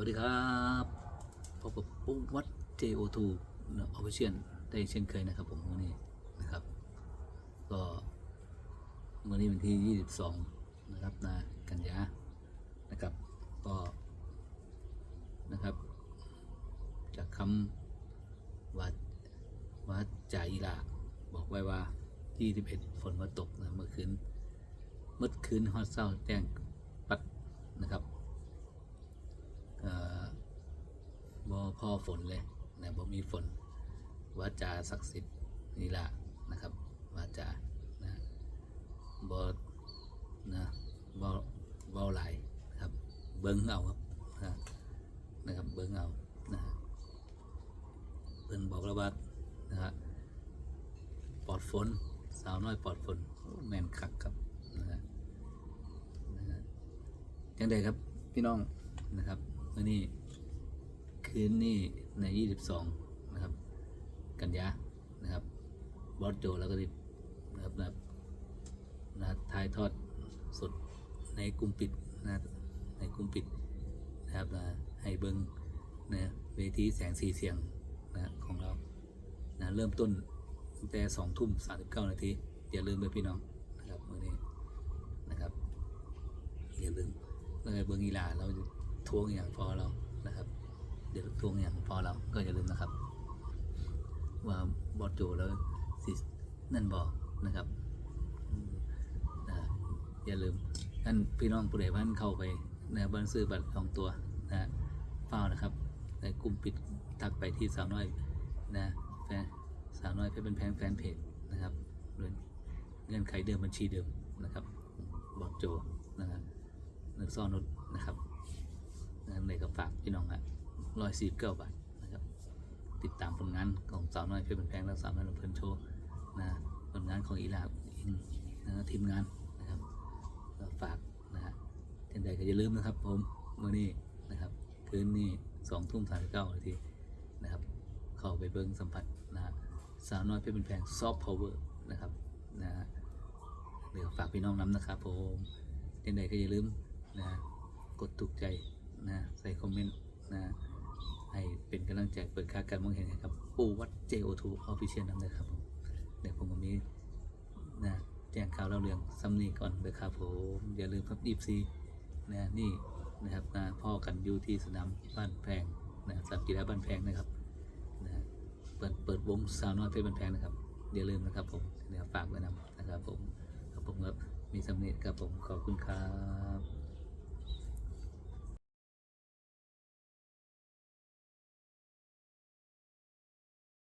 วัสดีครับพบกับปุ๊วัด JO2 ออฟฟิเชียลได้เช่นเคยนะครับผมวันนี้นะครับ ก็วันนี้วันที่ 22 นะครับนะกันยานะครับ ก็นะครับ จากคำวัดวัดจ่าอิลาบอกไว้ว่า 21 ฝนมาตกนะเมื่อคืนเมื่อคืนฮอดเศร้าแจ้งปัดนะครับ เอ่อบอพอ ฝนเลยนะบ่มีฝนวาจาศักดิ์สิทธิ์นี่ละนะครับวาจานะบอนะบอบอไหลายครับ เบิ้งเอาครับนะครับเบิ้งเอานะเพิ่นบอกแล้วว่านะฮะปลอดฝนสาวน้อยปลอดฝนแมนคักครับนะฮะนะฮะยังไงครับพี่น้องนะครับวันนี้ คืนนี้ใน 22 นะครับ กันยานะครับบอสโจแล้วก็ดินะครับนะนะถ่ายทอดสดในกลุ่มปิดนะในกลุ่มปิดนะครับนะให้เบิ้งนะเวทีแสงสีเสียงนะของเรานะเริ่มต้นตั้งแต่สองทุ่มสามสิบเก้านาทีอย่าลืมไปพี่น้องนะครับมื่อนี้นะครับอย่าลืมเราจะเบิ้งอีลาเราจะทวงอย่างพอเรานะครับ เดี๋ยวทวงเนี่ยงพอเราก็อย่าลืมนะครับ ว่าบอสโจแล้วสินั่นบอกนะครับอย่าลืมท่านพี่น้องผู้ใดบ้านเข้าไปนะบันซื้อบัตรของตัวนะเฝ้านะครับในกลุ่มปิดทักไปที่สาวน้อยนะแฟนสาวน้อยเพชรเป็นแฟนแฟนเพจนะครับเงื่อนไขเดิมบัญชีเดิมนะครับบอกโจนะครับนึกซ่อนนุดนะครับนั่นเลยก็ฝากพี่น้องครับ 649 บาทนะครับ ติดตามผลงานของสาวน้อยเพื่อนแพงและสาวน้อยลำเพลินโชว์นะผลงานของอีลาอินนะทีมงานนะครับฝากนะฮะท่านใดก็อย่าลืมนะครับผมวันนี้นะครับคืนนี้สองทุ่มสามสิบเก้านาทีนะครับ เข้าไปเบิ้งสัมผัสนะฮะสาวน้อยเพื่อนแพงซอฟต์พาวเวอร์นะครับนะฮะเดี๋ยวฝากพี่น้องน้ำนะครับผมท่านใดก็อย่าลืมนะกดถูกใจนะใส่คอมเมนต์ กำลังใจกเปิดค่าการมองเห็นให้กับปูวัด JO2 Official นั่นเลยครับผมเดี๋ยวผมก็มีนะแจ้งข่าวเล่าเรื่องซัมนี่ก่อนเลยครับผมอย่าลืมครับดีซีนะนี่นะครับมาพ่อกันอยู่ที่สนามบ้านแพงนะสนามกีฬาบ้านแพงนะครับนะเปิดเปิดวงสาวน้อยเพชรบ้านแพงนะครับอย่าลืมนะครับผมเดี๋ยวฝากไว้นำนะครับผมครับผมครับมีซัมนี่ครับผมขอบคุณครับ